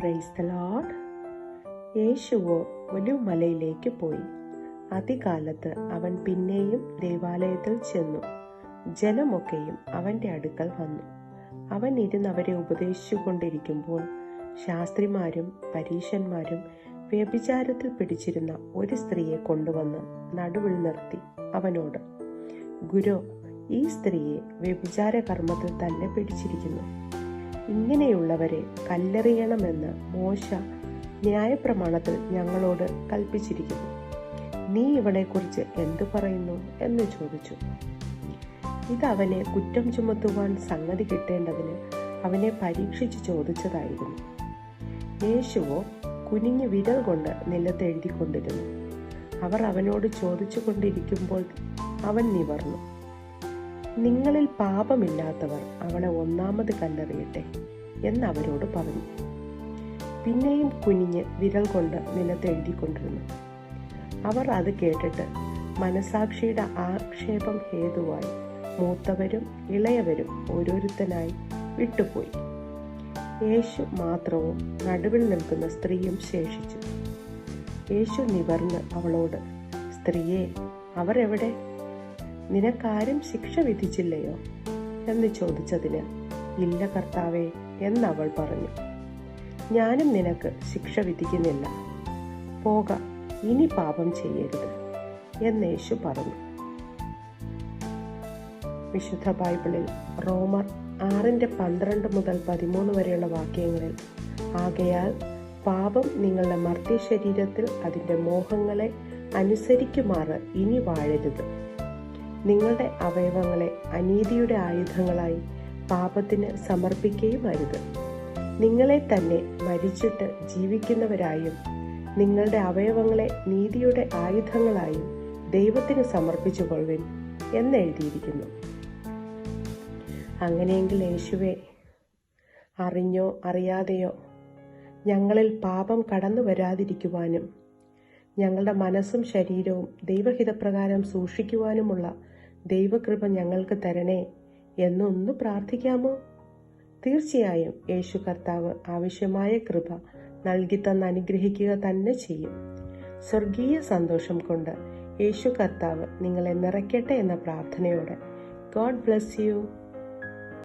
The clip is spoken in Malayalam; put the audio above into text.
പ്രൈസ് ദ ലോഡ് യേശുവോ ഒലിവുമലയിലേക്ക് പോയി. അതികാലത്ത് അവൻ പിന്നെയും ദേവാലയത്തിൽ ചെന്നു. ജനമൊക്കെയും അവന്റെ അടുക്കൽ വന്നു. അവൻ ഇരുന്ന് അവരെ ഉപദേശിച്ചുകൊണ്ടിരിക്കുമ്പോൾ ശാസ്ത്രിമാരും പരീശന്മാരും വ്യഭിചാരത്തിൽ പിടിച്ചിരുന്ന ഒരു സ്ത്രീയെ കൊണ്ടുവന്ന് നടുവിൽ നിർത്തി അവനോട് ഗുരു ഈ സ്ത്രീയെ വ്യഭിചാര കർമ്മത്തിൽ തന്നെ പിടിച്ചിരിക്കുന്നു. ഇങ്ങനെയുള്ളവരെ കല്ലെറിയണമെന്ന് മോശ ന്യായപ്രമാണത്തിൽ ഞങ്ങളോട് കൽപ്പിച്ചിരിക്കുന്നു. നീ ഇവളെക്കുറിച്ച് എന്തു പറയുന്നു എന്ന് ചോദിച്ചു. ഇത് അവനെ കുറ്റം ചുമത്തുവാൻ സംഗതി കിട്ടേണ്ടതിന് അവനെ പരീക്ഷിച്ച് ചോദിച്ചതായിരുന്നു. യേശുവോ കുനിഞ്ഞു വിരൽ കൊണ്ട് നിലത്ത് എഴുതിക്കൊണ്ടിരുന്നു അവർ അവനോട് ചോദിച്ചു കൊണ്ടിരിക്കുമ്പോൾ അവൻ നിവർന്നു. നിങ്ങളിൽ പാപമില്ലാത്തവർ അവളെ ഒന്നാമത് കല്ലെറിയട്ടെ എന്ന് അവരോട് പറഞ്ഞു. പിന്നെയും കുനിഞ്ഞ് വിരൽ കൊണ്ട് നിലത്ത് എഴുതിക്കൊണ്ടിരുന്നു. അവർ അത് കേട്ടിട്ട് മനസാക്ഷിയുടെ ആക്ഷേപം ഹേതുവായി മൂത്തവരും ഇളയവരും ഓരോരുത്തനായി വിട്ടുപോയി. യേശു മാത്രവും നടുവിൽ നിൽക്കുന്ന സ്ത്രീയും ശേഷിച്ചു. യേശു നിവർന്ന് അവളോട് സ്ത്രീയെ അവർ എവിടെ നിനക്കാരും ശിക്ഷ വിധിച്ചില്ലയോ? എന്ന് ചോദിച്ചതിന് ഇല്ല കർത്താവേ എന്നവൾ പറഞ്ഞു. ഞാനും നിനക്ക് ശിക്ഷ വിധിക്കുന്നില്ല. പോക ഇനി പാപം ചെയ്യരുത് എന്ന് യേശു പറഞ്ഞു. വിശുദ്ധ ബൈബിളിൽ റോമർ ആറിന്റെ പന്ത്രണ്ട് മുതൽ പതിമൂന്ന് വരെയുള്ള വാക്യങ്ങളിൽ ആകയാൽ പാപം നിങ്ങളുടെ മർത്യ ശരീരത്തിൽ അതിന്റെ മോഹങ്ങളെ അനുസരിക്കുമാറ് ഇനി വാഴരുത്. നിങ്ങളുടെ അവയവങ്ങളെ അനീതിയുടെ ആയുധങ്ങളായി പാപത്തിന് സമർപ്പിക്കുകയും അരുത് നിങ്ങളെ തന്നെ മരിച്ചിട്ട് ജീവിക്കുന്നവരായും നിങ്ങളുടെ അവയവങ്ങളെ നീതിയുടെ ആയുധങ്ങളായും ദൈവത്തിന് സമർപ്പിച്ചു കൊള്ളുവിൻ എന്നെഴുതിയിരിക്കുന്നു. അങ്ങനെയെങ്കിൽ യേശുവെ അറിഞ്ഞോ അറിയാതെയോ ഞങ്ങളിൽ പാപം കടന്നു വരാതിരിക്കുവാനും ഞങ്ങളുടെ മനസ്സും ശരീരവും ദൈവഹിതപ്രകാരം സൂക്ഷിക്കുവാനുമുള്ള ദൈവകൃപ ഞങ്ങൾക്ക് തരണേ എന്നൊന്ന് പ്രാർത്ഥിക്കാമോ? തീർച്ചയായും യേശു കർത്താവ് ആവശ്യമായ കൃപ നൽകി തന്ന് അനുഗ്രഹിക്കുക തന്നെ ചെയ്യും. സ്വർഗീയ സന്തോഷം കൊണ്ട് യേശു കർത്താവ് നിങ്ങളെ നിറയ്ക്കട്ടെ എന്ന പ്രാർത്ഥനയോടെ. God bless you